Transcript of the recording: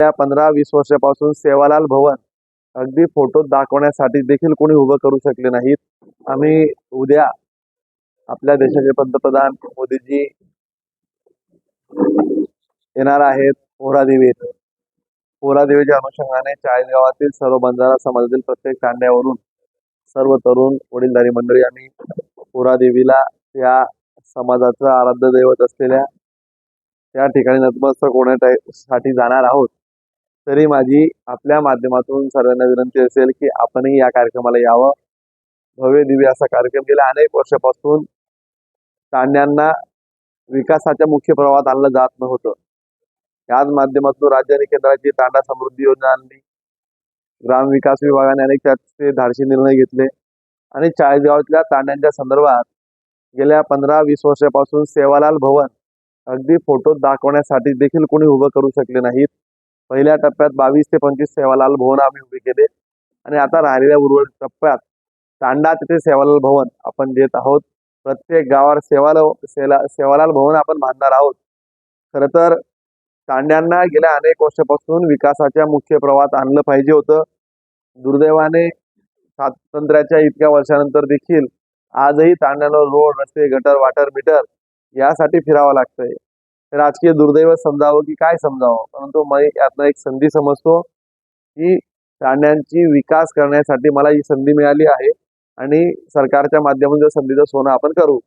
त्या पंधरा वीस वर्षापासून सेवालाल भवन अगदी फोटो दाखवण्यासाठी देखील कोणी उभं करू शकले नाहीत. आम्ही उद्या आपल्या देशाचे पंतप्रधान मोदीजी येणार आहेत पोहरादेवीत. पोहरादेवीच्या अनुषंगाने चाळीसगावातील सर्व बंजारा समाजातील प्रत्येक तांड्यावरून सर्व तरुण वडीलधारी मंडळी आम्ही पोहरादेवीला या समाजाचं आराध्य दैवत असलेल्या त्या ठिकाणी नतमस्तक होण्यासाठी जाणार आहोत. तरी माझी आपल्या माध्यमातून सर्वांना विनंती असेल की आपणही या कार्यक्रमाला यावं. भव्य दिव्य असा कार्यक्रम गेल्या अनेक वर्षापासून तांड्यांना विकासाच्या मुख्य प्रवाहात आणलं जात नव्हतं. याच माध्यमातून राज्य आणि केंद्राची तांडा समृद्धी योजना आणली. ग्रामविकास विभागाने अनेक त्याचे धाडशी निर्णय घेतले. आणि चाळीसगावातल्या तांड्यांच्या संदर्भात गेल्या पंधरा वीस वर्षापासून सेवालाल भवन अगदी फोटो दाखवण्यासाठी देखील कोणी उभं करू शकले नाहीत. पहिल्या टप्प्यात बावीस ते पंचवीस सेवालाल भवन आम्ही उभे केले. आणि आता राहिलेल्या उर्वरित टप्प्यात तांडा तिथे सेवालाल भवन आपण देत आहोत. प्रत्येक गावावर सेवाल सेला सेवालाल भवन आपण बांधणार आहोत. खरं तर तांड्यांना गेल्या अनेक वर्षापासून विकासाच्या मुख्य प्रवाहात आणलं पाहिजे होतं. दुर्दैवाने स्वातंत्र्याच्या इतक्या वर्षानंतर देखील आजही तांड्यावर रोड रस्ते गटर वाटर मीटर यासाठी फिरावं लागतंय. राजकीय दुर्दैव समजावं की काय समजावं? परंतु मी यातनं एक संधी समजतो की प्राण्यांची विकास करण्यासाठी मला ही संधी मिळाली आहे आणि सरकारच्या माध्यमातून संधीचं सोनं आपण करू.